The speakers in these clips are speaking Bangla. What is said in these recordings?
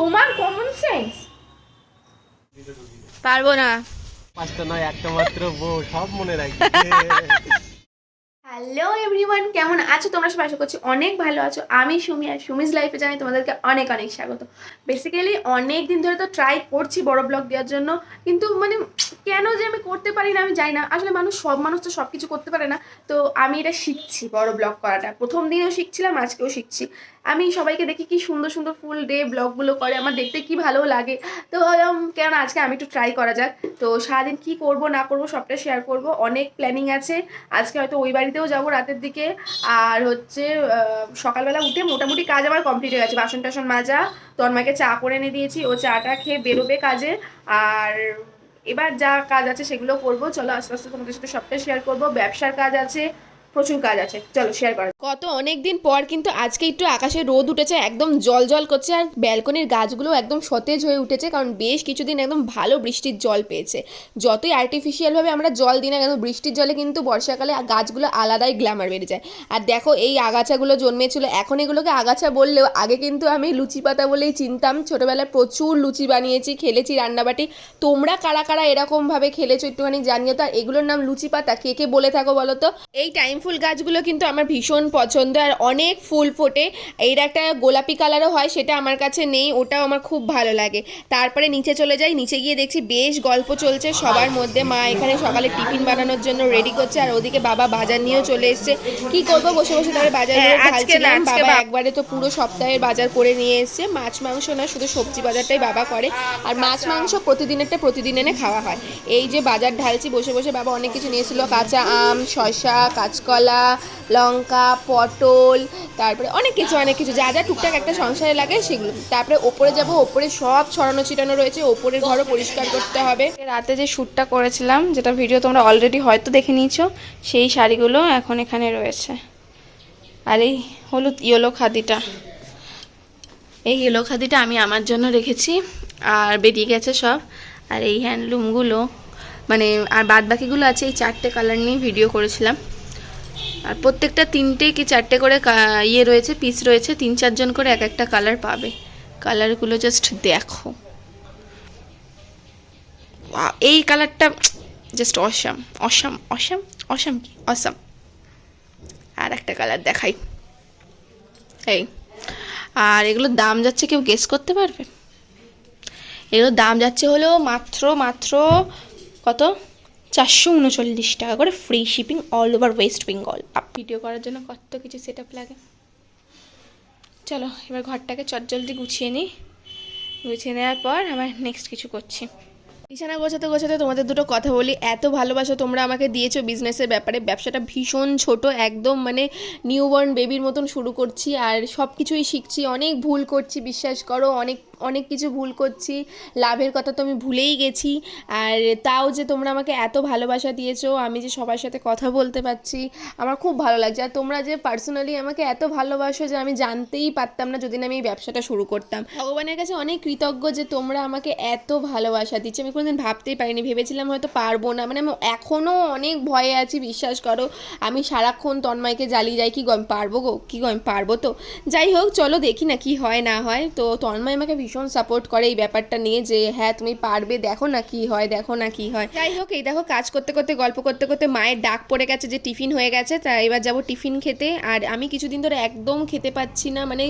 তোমার কমন সেন্স পারব না। পাঁচটা নয় একটা মাত্র বউ সব মনে রাখবে। হ্যালো এভরিওয়ান কেমন আছো তোমরা? সবাই আশা করছি অনেক ভালো আছো। আমি সুমি আর সুমিজ লাইফে জানি তোমাদেরকে অনেক অনেক স্বাগত। বেসিক্যালি অনেক দিন ধরে তো ট্রাই করছি বড় ব্লগ দেওয়ার জন্য কিন্তু মানে কেন যে আমি করতে পারি না আমি জানি না। আসলে মানুষ সব মানুষ তো সব কিছু করতে পারে না। তো আমি এটা শিখছি বড় ব্লগ করাটা। প্রথম দিনেও শিখছিলাম আজকেও শিখছি। আমি সবাইকে দেখি কি সুন্দর সুন্দর ফুল ডে ব্লগগুলো করে, আমার দেখতে কি ভালো লাগে। তো কেন আজকে আমি একটু ট্রাই করা যাক। তো সারাদিন কি করব, না করব সবটা শেয়ার করব। অনেক প্ল্যানিং আছে। আজকে হয়তো ওই বাড়িতেও যাব রাতের দিকে। আর হচ্ছে সকালবেলা উঠে মোটামুটি কাজ আমার কমপ্লিট হয়ে গেছে। বাসন টাসন মাজা, তন্ময়কে চা করে এনে দিয়েছি। ও চাটা খেয়ে বেরোবে কাজে। আর এবার যা কাজ আছে সেগুলো করব। চলো আস্তে আস্তে তোমাদের সাথে সবটা শেয়ার করব। ব্যবসার কাজ আছে। প্রচুর কাজ আছে। চলো শেয়ার করা। কত অনেক দিন পর কিন্তু আজকে একটু আকাশে রোদ উঠেছে, একদম জল জল করছে আর ব্যালকনির গাছগুলো একদম সতেজ হয়ে উঠেছে কারণ বেশ কিছুদিন একদম ভালো বৃষ্টির জল পেয়েছে। যতই আর্টিফিশিয়ালভাবে আমরা জল দিই না কেন, বৃষ্টির জলে কিন্তু বর্ষাকালে গাছগুলো আলাদাই গ্ল্যামার বেড়ে যায়। আর দেখো, এই আগাছাগুলো জন্মেছিল, এখন এগুলোকে আগাছা বললেও আগে কিন্তু আমি লুচি পাতা বলেই চিনতাম। ছোটোবেলায় প্রচুর লুচি বানিয়েছি, খেলেছি রান্নাবাটি। তোমরা কারা কারা এরকমভাবে খেলেছো একটুখানি জানিও তো, আর এগুলোর নাম লুচি পাতা, কে কে বলে থাকো বলো তো? এই টাইম ফুল গাছগুলো কিন্তু আমার ভীষণ পছন্দ আর অনেক ফুল ফোটে। এর একটা গোলাপি কালারও হয় সেটা আমার কাছে নেই ওটাও আমার খুব ভালো লাগে। তারপরে নিচে চলে যাই নিচে গিয়ে দেখছি বেশ গল্প চলছে সবার মধ্যে মা এখানে সকালে টিফিন বানানোর জন্য রেডি করছে আর ওদিকে বাবা বাজার নিয়েও চলে এসছে। কি করব বসে বসে তাহলে বাজার হ্যাঁ, ঢালছিলাম। বাবা একবারে তো পুরো সপ্তাহের বাজার করে নিয়ে এসছে। মাছ মাংস না শুধু সবজি বাজারটাই বাবা করে। আর মাছ মাংস প্রতিদিনেরটা প্রতিদিন এনে খাওয়া হয়। এই যে বাজার ঢালছি বসে বসে বাবা অনেক কিছু নিয়েছিল কাঁচা আম শসা কাঁচকলা লঙ্কা, পটল, তারপরে অনেক কিছু অনেক কিছু। যা যা টুকটাক একটা সংসারে লাগে সেগুলো। তারপরে ওপরে যাব, ওপরে সব ছড়ানো ছিটানো রয়েছে, ওপরের ঘরও পরিষ্কার করতে হবে। রাতে যে শ্যুটটা করেছিলাম, যেটা ভিডিও তোমরা অলরেডি হয়তো দেখে নিয়েছো, সেই শাড়িগুলো এখন এখানে রয়েছে। আর এই হলুদ ইয়েলো খাদিটা। এই ইয়েলো খাদিটা আমি আমার জন্য রেখেছি, আর বেরিয়ে গেছে সব। আর এই হ্যান্ডলুমগুলো মানে আর বাদ বাকিগুলো আছে, এই চারটে কালার নিয়ে ভিডিও করেছিলাম। আর প্রত্যেকটা তিনটে কি চারটে করে ইয়ে রয়েছে পিস রয়েছে, তিন চারজন করে এক একটা কালার পাবে। কালারগুলো জাস্ট দেখো। এই কালারটা just awesome awesome awesome awesome কি অসাম আর একটা কালার দেখাই। এই, আর এগুলোর দাম যাচ্ছে কেউ গেস করতে পারবে? এগুলোর দাম যাচ্ছে হলো মাত্র মাত্র কত? চারশো উনচল্লিশ টাকা করে free shipping all over West Bengal video করার জন্য কত কিছু সেট লাগে? চলো, এবার ঘরটাকে চটজলদি গুছিয়ে নিই। গুছিয়ে নেওয়ার পর আবার নেক্সট কিছু করছি। বিছানা গোছাতে গোছাতে তোমাদের দুটো কথা বলি। এত ভালোবাসা তোমরা আমাকে দিয়েছ বিজনেসের ব্যাপারে। ব্যবসাটা ভীষণ ছোট, একদম মানে নিউবর্ন বেবির মতন শুরু করছি। আর সব কিছুই শিখছি, অনেক ভুল করছি, বিশ্বাস করো, অনেক অনেক কিছু ভুল করছি, লাভের কথা তো আমি ভুলেই গেছি, আর তাও যে তোমরা আমাকে এত ভালোবাসা দিয়েছ, আমি যে সবার সাথে কথা বলতে পারছি, আমার খুব ভালো লাগছে। আর তোমরা যে পার্সোনালি আমাকে এত ভালোবাসো যে আমি জানতেই পারতাম না যদি না আমি এই ব্যবসাটা শুরু করতাম। ভগবানের কাছে অনেক কৃতজ্ঞ যে তোমরা আমাকে এত ভালোবাসা দিচ্ছ। আমি কোনোদিন ভাবতেই পারিনি, ভেবেছিলাম হয়তো পারব না। মানে আমি এখনও অনেক ভয়ে আছি, বিশ্বাস করো। আমি সারাক্ষণ তন্ময়কে জ্বালিয়ে যাই, কি গো আমি পারব গো? কি গো আমি পারব তো? যাই হোক, চলো দেখি না কি হয়, না হয়। তো তন্ময় আমাকে ভীষণ সাপোর্ট করে এই ব্যাপারটা নিয়ে যে হ্যাঁ তুমি পারবে, দেখো না কি হয়, দেখো না কি হয়। যাই হোক, এই দেখো, কাজ করতে করতে, গল্প করতে করতে মায়ের ডাক পড়ে গেছে যে, টিফিন হয়ে গেছে, তা এবার যাব টিফিন খেতে। আর আমি কিছুদিন ধরে একদম খেতে পাচ্ছি না মানে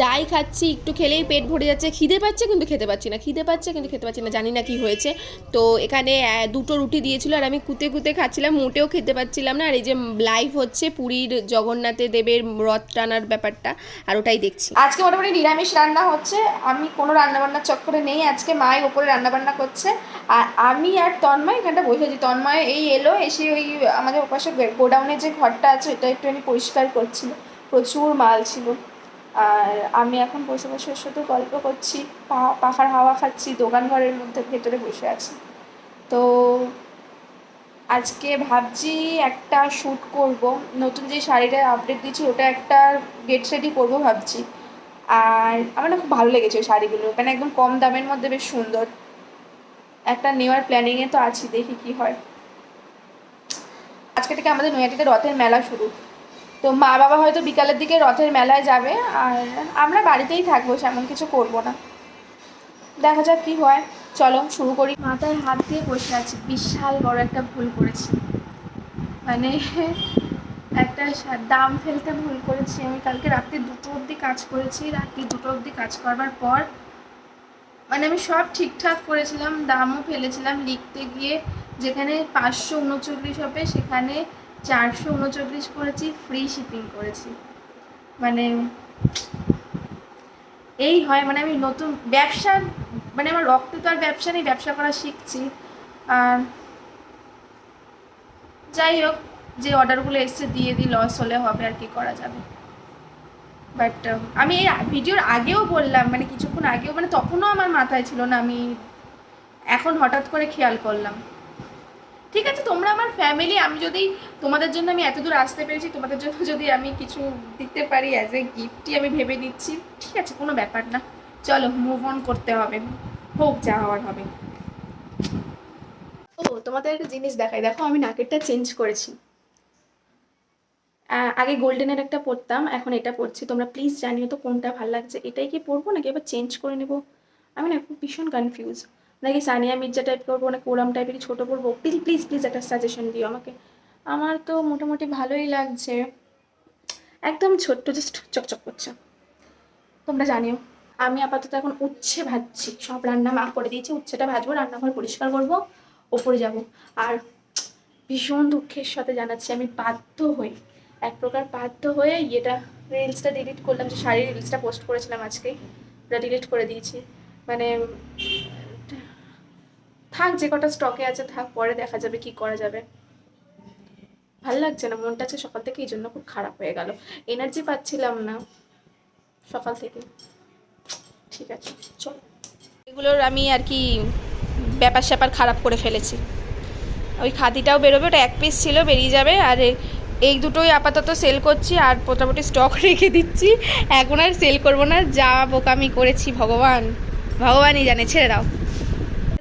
যাই খাচ্ছি, একটু খেলেই পেট ভরে যাচ্ছে। খিদে পাচ্ছে, কিন্তু খেতে পাচ্ছি না। খিদে পাচ্ছে, কিন্তু খেতে পাচ্ছি না, জানি না কি হয়েছে। তো এখানে দুটো রুটি দিয়েছিল, আর আমি কুতে কুতে খাচ্ছিলাম, মোটেও খেতে পাচ্ছিলাম না। আর এই যে লাইভ হচ্ছে পুরীর জগন্নাথে দেবের রথ টানার ব্যাপারটা, আর ওটাই দেখছি। আজকে মোটামুটি নিরামিষ রান্না হচ্ছে। আমি কোনো রান্নাবান্নার চক্করে নেই। আজকে মাই ওপরে রান্নাবান্না করছে। আর আমি আর তন্ময় এখানটা বসে আছি। তন্ময় এই এলো, এসে ওই আমাদের ওপাশে গোডাউনে যে ঘরটা আছে, ওটা একটুখানি পরিষ্কার করছিল। প্রচুর মাল ছিল। আর আমি এখন বসে বসে ওর সাথে গল্প করছি। পাখার হাওয়া খাচ্ছি, দোকান ঘরের মধ্যে ভেতরে বসে আছি। তো আজকে ভাবছি একটা শ্যুট করব। নতুন যে শাড়িটা আপডেট দিচ্ছি, ওটা একটা গেট সেটই করব ভাবছি। আর আমার না খুব ভালো লেগেছে ওই শাড়িগুলো। মানে একদম কম দামের মধ্যে বেশ সুন্দর। একটা নেওয়ার প্ল্যানিংয়ে তো আছি, দেখি কি হয়। আজকে থেকে আমাদের নৈহাটিতে রথের মেলা শুরু। তো মা বাবা হয়তো বিকালের দিকে রথের মেলায় যাবে, আর আমরা বাড়িতেই থাকব, সেমন কিছু করব না। দেখা যাক কি হয়। চলো, শুরু করি। মাথায় হাত দিয়ে বসে আছি, বিশাল বড় একটা ভুল করেছি। মানে একটা দাম ফেলতে ভুল করেছি। আমি কালকে রাত্রি দুটো অবধি কাজ করেছি। রাত্রি দুটো অবধি কাজ করবার পর মানে আমি সব ঠিকঠাক করেছিলাম, দামও ফেলেছিলাম লিখতে গিয়ে। যেখানে পাঁচশো উনচল্লিশ হবে, সেখানে চারশো উনচল্লিশ করেছি ফ্রি শিপিং করেছি। মানে এই হয় মানে আমি নতুন ব্যবসা মানে আমার রক্তে তো আর ব্যবসা নেই, ব্যবসা করা শিখছি। আর যাই হোক যে অর্ডারগুলো এসছে দিয়ে দিই লস হলে হবে আর কি করা যাবে। বাট আমি এই ভিডিওর আগেও বললাম মানে কিছুক্ষণ আগেও মানে তখনও আমার মাথায় ছিল না, আমি এখন হঠাৎ করে খেয়াল করলাম। ঠিক আছে, তোমরা আমার ফ্যামিলি আমি যদি তোমাদের জন্য আমি এত দূর আসতে পেরেছি, তোমাদের জন্য যদি আমি কিছু দিতে পারি অ্যাজ এ গিফটই আমি ভেবে নিচ্ছি। ঠিক আছে, কোনো ব্যাপার না। চলো মুভ অন করতে হবে। হোক, যা হওয়ার হবে। ও, তোমাদের একটা জিনিস দেখাই। দেখো, আমি নাকেরটা চেঞ্জ করেছি। আগে গোল্ডেনের একটা পরতাম এখন এটা পরছি তোমরা প্লিজ জানিও তো কোনটা ভালো লাগছে। এটাই কি পরবো নাকি এবার চেঞ্জ করে নেব? আমি না খুব ভীষণ কনফিউজ নাকি সানিয়া মির্জা টাইপ করব, নাকি কোরাম টাইপের ছোটো পরবো প্লিজ প্লিজ প্লিজ একটা সাজেশন দিও আমাকে। আমার তো মোটামুটি ভালোই লাগছে। একদম ছোট্ট জাস্ট চকচক করছে। তোমরা জানিও। আমি আপাতত এখন উচ্ছে ভাজছি। সব রান্না মা করে দিয়েছি, উচ্ছেটা ভাজবো, রান্নাঘর পরিষ্কার করব, ওপরে যাব। আর ভীষণ দুঃখের সাথে জানাচ্ছি, আমি বাধ্য হই প্রকার বাধ্য হয়ে ইয়েটা রিলসটা ডিলিট করলাম, যে শাড়ির রিলসটা পোস্ট করেছিলাম আজকে, ওটা ডিলিট করে দিয়েছি। মানে থাক যে কটা স্টকে আছে, থাক পরে দেখা যাবে কি করা যাবে। ভালো লাগছে না, মনটা আছে সকাল থেকে এই জন্য খুব খারাপ হয়ে গেল। এনার্জি পাচ্ছিলাম না সকাল থেকে। ঠিক আছে, চল। এগুলোর আমি আর কি ব্যাপার স্যাপার খারাপ করে ফেলেছি। ওই খাদিটাও বেরোবে, ওটা এক পিস ছিল, বেরিয়ে যাবে, আর এই দুটোই আপাতত সেল করছি আর মোটামুটি স্টক রেখে দিচ্ছি। এখন আর সেল করব না যা বোকামি করেছি ভগবান। ভগবানই জানে ছেড়ে দাও।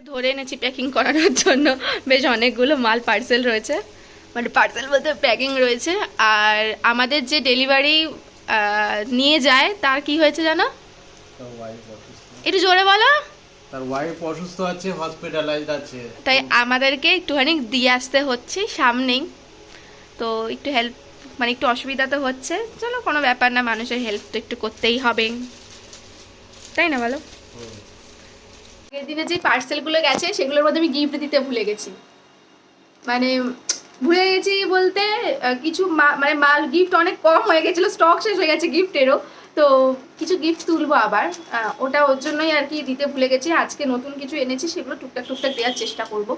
ধরে এনেছি প্যাকিং করানোর জন্য। বেশ অনেকগুলো মাল পার্সেল রয়েছে। মানে পার্সেল বলতে প্যাকিং রয়েছে। আর আমাদের যে ডেলিভারি নিয়ে যায় তার কি হয়েছে জানো? একটু জোরে বলো। তার ওয়াইফ অসুস্থ আছে হসপিটালাইজড আছে। তাই আমাদেরকে একটুখানি দিয়ে আসতে হচ্ছে সামনেই। তো একটু হেল্প মানে একটু অসুবিধা তো হচ্ছে। চলো কোনো ব্যাপার না মানুষের হেল্প তো একটু করতেই হবে। তাই না বলো। আগের দিনে যে পার্সেলগুলো গেছে সেগুলোর মধ্যে আমি গিফট দিতে ভুলে গেছি। মানে ভুলে গেছি বলতে কিছু মা- মানে মাল গিফট অনেক কম হয়ে গেছিল স্টক শেষ হয়ে গেছে গিফটেরও তো কিছু গিফট তুলবো আবার। ওটা ওর জন্যই আর কি দিতে ভুলে গেছি। আজকে নতুন কিছু এনেছি সেগুলো টুকটাক টুকটাক দেওয়ার চেষ্টা করব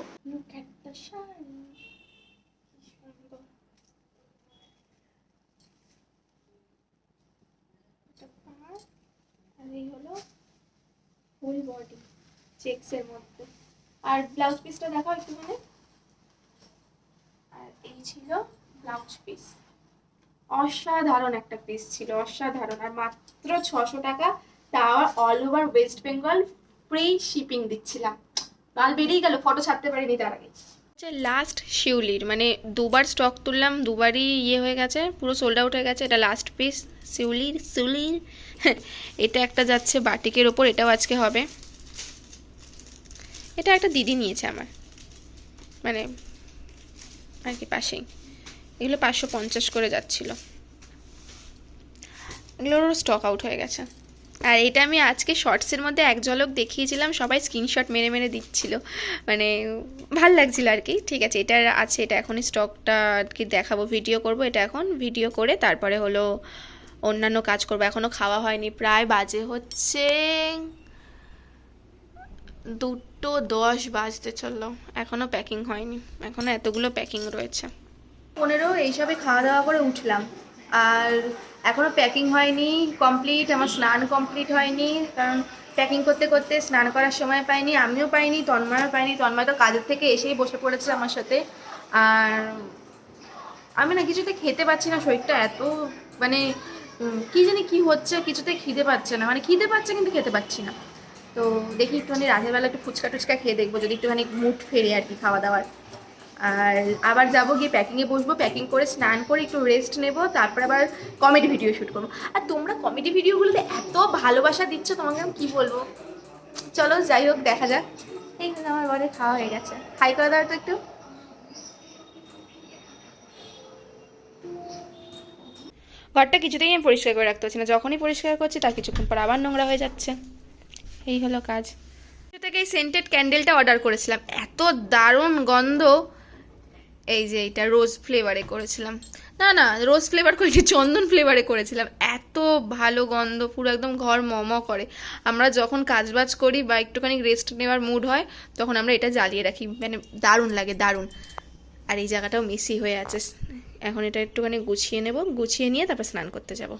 আর এই হলো ফুল বডি চেক্সের মধ্যে। আর ব্লাউজ পিসটা দেখাও একটুখানি। আর এই ছিল ব্লাউজ পিস অসাধারণ একটা পিস ছিল, অসাধারণ। আর মাত্র ছশো টাকা তাও all over West Bengal free shipping দিচ্ছিলাম। মাল বেরিয়ে গেল ফটো ছাড়তে পারিনি তার আগে। হচ্ছে লাস্ট শিউলির মানে দুবার স্টক তুললাম, দুবারই ইয়ে হয়ে গেছে, পুরো সোল্ড আউট হয়ে গেছে, এটা লাস্ট পিস শিউলির শিউলির এটা একটা যাচ্ছে বাটিকের ওপর, এটাও আজকে হবে। এটা একটা দিদি নিয়েছে আমার মানে আর কি পাশেই, এগুলো পাঁচশো পঞ্চাশ করে যাচ্ছিল। এগুলোর স্টক আউট হয়ে গেছে। আর এটা আমি আজকে শর্টসের মধ্যে এক ঝলক দেখিয়েছিলাম, সবাই স্ক্রিনশট মেরে মেরে দিচ্ছিল। মানে ভালো লাগছিল আর কি। ঠিক আছে এটা আছে, এটা এখনই স্টকটা আর কি দেখাবো ভিডিও করব, এটা এখন ভিডিও করে তারপরে হলো অন্যান্য কাজ করব। এখনও খাওয়া হয়নি, প্রায় বাজে হচ্ছে দুটো দশ বাজতে চলল এখনও প্যাকিং হয়নি এখনও এতগুলো প্যাকিং রয়েছে। পনেরো, এইসবে খাওয়া দাওয়া করে উঠলাম। আর এখনও প্যাকিং হয়নি কমপ্লিট আমার স্নান কমপ্লিট হয়নি, কারণ প্যাকিং করতে করতে স্নান করার সময় পাইনি, আমিও পাইনি, তন্ময়ও পাইনি, তন্ময় তো কাজের থেকে এসেই বসে পড়েছে আমার সাথে। আর আমি না কিছুতে খেতে পাচ্ছি না, শরীরটা এত মানে কি জানি কি হচ্ছে, কিছুতে খিদে পাচ্ছে না মানে খিদে পাচ্ছে কিন্তু খেতে পাচ্ছি না। তো দেখি একটুখানি রাতের বেলা একটু ফুচকা টুচকা খেয়ে দেখব, যদি একটুখানি মুড ফেরে আর কি খাওয়া দাওয়ার আর আবার যাব গিয়ে প্যাকিংয়ে বসবো প্যাকিং করে স্নান করে একটু রেস্ট নেব, তারপর আবার কমেডি ভিডিও শ্যুট করব। আর তোমরা কমেডি ভিডিওগুলোতে এত ভালোবাসা দিচ্ছ, তোমাকে আমি কী বলব? চলো যাই হোক, দেখা যাক। এই আমার ঘরে খাওয়া হয়ে গেছে। হাই করে দাও তো একটু। ঘরটা কিছুতেই আমি পরিষ্কার করে রাখতে পারছি না। যখনই পরিষ্কার করছি, তার কিছুক্ষণ পর আবার নোংরা হয়ে যাচ্ছে। এই হলো কাজ। থেকে এই সেন্টেড ক্যান্ডেলটা অর্ডার করেছিলাম। এত দারুণ গন্ধ। এই যে এটা রোজ ফ্লেভারে করেছিলাম। না না রোজ ফ্লেভার করেছি চন্দন ফ্লেভারে করেছিলাম। এত ভালো গন্ধ, পুরো একদম ঘর মম করে। আমরা যখন কাজবাজ করি বা একটুখানি রেস্ট নেওয়ার মুড হয়, তখন আমরা এটা জ্বালিয়ে রাখি। মানে দারুণ লাগে, দারুণ। আর এই জায়গাটাও মিসি হয়ে আছে। এখন এটা একটুখানি গুছিয়ে নেব, গুছিয়ে নিয়ে তারপর স্নান করতে যাব।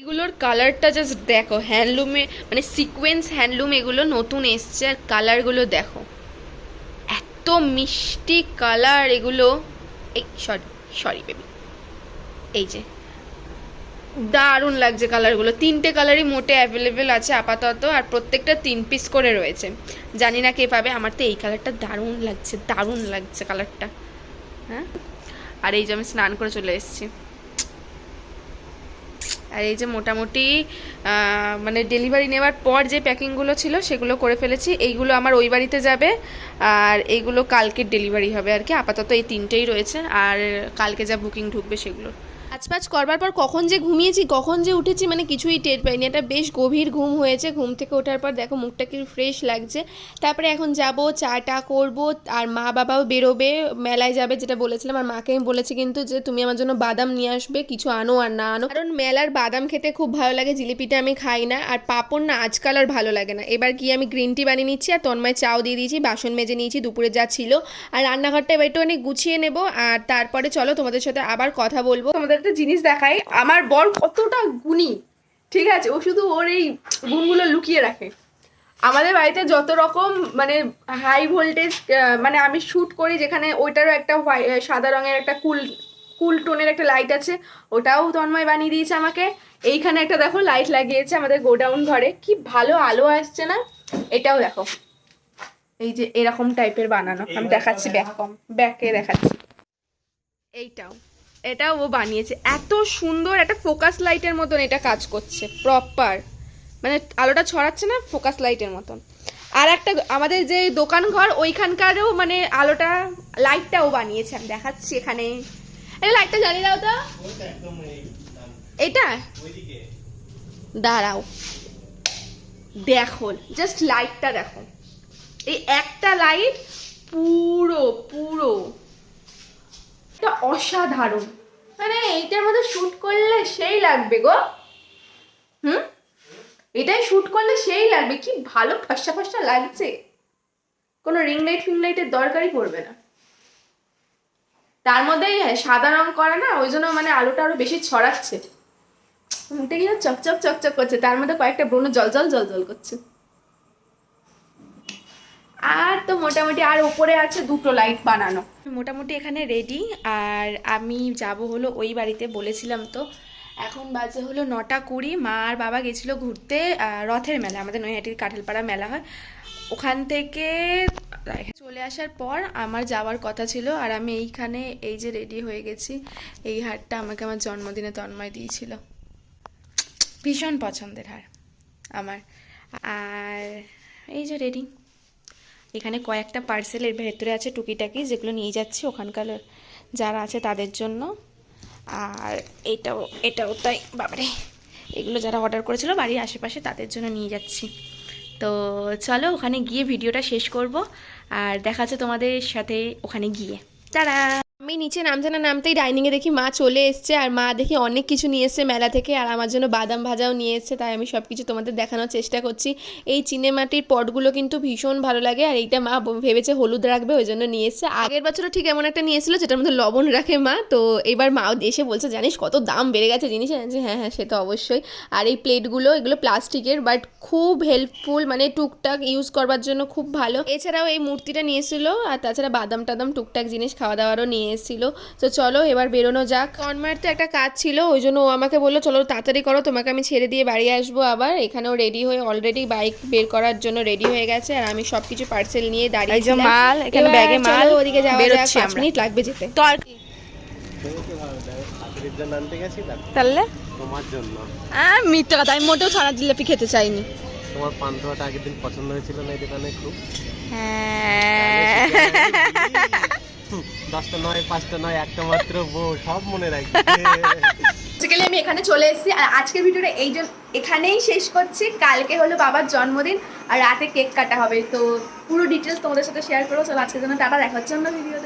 এইগুলোর কালারটা জাস্ট দেখো হ্যান্ডলুমে মানে সিকোয়েন্স হ্যান্ডলুম এগুলো নতুন এসছে আর কালারগুলো দেখো। এত মিষ্টি কালার এগুলো। এই সরি সরি বেবি এই যে, দারুণ লাগছে কালারগুলো তিনটে কালারই মোটে অ্যাভেলেবেল আছে আপাতত আর প্রত্যেকটা তিন পিস করে রয়েছে। জানি না কে পাবে, আমার তো এই কালারটা দারুণ লাগছে দারুণ লাগছে কালারটা হ্যাঁ? আর এই যে আমি স্নান করে চলে এসেছি। আর এই যে মোটামুটি মানে ডেলিভারি নেওয়ার পর যে প্যাকিংগুলো ছিল সেগুলো করে ফেলেছি। এইগুলো আমার ওই বাড়িতে যাবে, আর এইগুলো কালকের ডেলিভারি হবে আর কি। আপাতত এই তিনটেই রয়েছে, আর কালকে যা বুকিং ঢুকবে সেগুলো কাজবাজ করবার পর কখন যে ঘুমিয়েছি, কখন যে উঠেছি মানে কিছুই টের পাইনি। এটা বেশ গভীর ঘুম হয়েছে। ঘুম থেকে ওঠার পর দেখো মুখটা কি ফ্রেশ লাগছে। তারপরে এখন যাব, চাটা করব, আর মা বাবাও বেরোবে, মেলায় যাবে যেটা বলেছিলাম। আর মাকে আমি বলেছি কিন্তু যে, তুমি আমার জন্য বাদাম নিয়ে আসবে, কিছু আনো আর না আনো। কারণ মেলার বাদাম খেতে খুব ভালো লাগে, জিলিপিটা আমি খাই না। আর পাপড় না আজকাল আর ভালো লাগে না। এবার গিয়ে আমি গ্রিন টি বানিয়ে নিচ্ছি, আর তন্ময় চাও দিয়ে দিয়েছি, বাসন মেজে নিয়েছি, দুপুরে যা ছিল। আর রান্নাঘরটা এবার একটু অনেক গুছিয়ে নেব, আর তারপরে চলো তোমাদের সাথে আবার কথা বলব। তোমাদের একটা জিনিস দেখাই আমার বর কতটা গুণী ঠিক আছে? ও শুধু ওর এই গুণগুলো লুকিয়ে রাখে। আমাদের বাড়িতে যত রকম মানে হাই ভোল্টেজ মানে আমি শ্যুট করি যেখানে ওইটারও একটা সাদা রঙের একটা কুল কুল টোনের একটা লাইট আছে ওটাও তন্ময় বানিয়ে দিয়েছে আমাকে। এইখানে একটা দেখো লাইট লাগিয়েছে আমাদের গোডাউন ঘরে। কি ভালো আলো আসছে না? এটাও দেখো। এই যে এরকম টাইপের বানানো। আমি দেখাচ্ছি ব্যাক কম ব্যাকে দেখাচ্ছি। এইটাও। এটাও ও বানিয়েছে। এত সুন্দর একটা ফোকাস লাইটের মতন এটা কাজ করছে প্রপার মানে আলোটা ছড়াচ্ছে না ফোকাস লাইটের মতন। আর একটা আমাদের যে দোকান ঘর ওইখানকারও মানে আলোটা লাইটটাও বানিয়েছে। আমি দেখাচ্ছি এখানে। এই লাইটটা জ্বালিয়ে দাও তো। এটা? দাঁড়াও। দেখো জাস্ট লাইটটা দেখো এই একটা লাইট পুরো পুরো। এটা অসাধারণ। মানে এইটার মধ্যে শ্যুট করলে সেই লাগবে গো। হুম? এটাই শ্যুট করলে সেই লাগবে। কি ভালো ফসা ফসা লাগছে। কোনো রিং লাইট ফিং লাইটের দরকারই পড়বে না। তার মধ্যেই সাদা রং করা না, ওই জন্য মানে আলোটা আরও বেশি ছড়াচ্ছে। চকচক চকচক করছে। তার মধ্যে কয়েকটা ব্রণ জল জল জল জল করছে। আর তো মোটামুটি আর উপরে আছে দুটো লাইট বানানো। মোটামুটি এখানে রেডি আর আমি যাব হলো ওই বাড়িতে বলেছিলাম তো। এখন বাজে হলো নটা কুড়ি, মা আর বাবা গেছিল ঘুরতে রথের মেলা, আমাদের নৈহাটির কাঁঠালপাড়া মেলা হয়। ওখান থেকে চলে আসার পর আমার যাওয়ার কথা ছিল, আর আমি এইখানে এই যে রেডি হয়ে গেছি, এই হারটা আমাকে আমার জন্মদিনে তন্ময় দিয়েছিল। ভীষণ পছন্দের হার আমার। আর এই যে রেডি এখানে কয়েকটা পার্সেলের ভেতরে আছে টুকিটাকি যেগুলো নিয়ে যাচ্ছি ওখানকার যারা আছে তাদের জন্য। আর এটাও এটাও তাই, বাবারে। এগুলো যারা অর্ডার করেছিল বাড়ির আশেপাশে তাদের জন্য নিয়ে যাচ্ছি। তো চলো ওখানে গিয়ে ভিডিওটা শেষ করব, আর দেখা যাচ্ছে তোমাদের সাথে ওখানে গিয়ে। তারা আমি নিচে নামতে না নামতেই ডাইনিংয়ে দেখি মা চলে এসছে আর মা দেখি অনেক কিছু নিয়ে এসছে মেলা থেকে আর আমার জন্য বাদাম ভাজাও নিয়ে এসছে, তাই আমি সব কিছু তোমাদের দেখানোর চেষ্টা করছি। এই চিনে মাটির পটগুলো কিন্তু ভীষণ ভালো লাগে আর এইটা মা ভেবেছে হলুদ রাখবে, ওই জন্য নিয়ে এসছে। আগের বছরও ঠিক এমন একটা নিয়ে এসেছিল যেটার মধ্যে লবণ রাখে মা, তো এবার মাও এসে বলছে, জানিস কত দাম বেড়ে গেছে জিনিসের? হ্যাঁ হ্যাঁ সে তো অবশ্যই। আর এই প্লেটগুলো, এগুলো প্লাস্টিকের বাট খুব হেল্পফুল মানে টুকটাক ইউজ করবার জন্য খুব ভালো। এছাড়াও এই মূর্তিটা নিয়ে এসেছিল, আর তাছাড়া বাদাম টাদাম টুকটাক জিনিস খাওয়া দাওয়ারও নিয়ে এসেছিল। তো চলো এবার বেরোনো যাক। তন্ময়ের তো একটা কাজ ছিল ওই জন্য ও আমাকে বলল চলো তাড়াতাড়ি করো তোমাকে আমি ছেড়ে দিয়ে বাড়ি আসব আবার। এখানেও রেডি হয়ে অলরেডি বাইক বের করার জন্য রেডি হয়ে গেছে আর আমি সব কিছু পার্সেল নিয়ে দাঁড়িয়ে এই মাল, এখানে ব্যাগে মাল, ওদিকে যাওয়া যাক পাঁচ মিনিট লাগবে যেতে। তাহলে? তোমার জন্য আহ, মিথ্যে কথা আমি মোটেও জিলাপি খেতে চাইনি। তোমার পান্তুয়াটা আগের দিন পছন্দ হয়েছিল না এই দোকানে খুব? হ্যাঁ। দশটা নয়, পাঁচটা নয়, একটা মাত্র বউ, সব মনে রাখি বেসিক্যালি আমি এখানে চলে এসেছি আর আজকের ভিডিওটা এই এখানেই শেষ করছি। কালকে হলো বাবার জন্মদিন আর রাতে কেক কাটা হবে। তো পুরো ডিটেলস তোমাদের সাথে শেয়ার করো চলো আজকের জন্য টাটা, দেখা হচ্ছে অন্য ভিডিওতে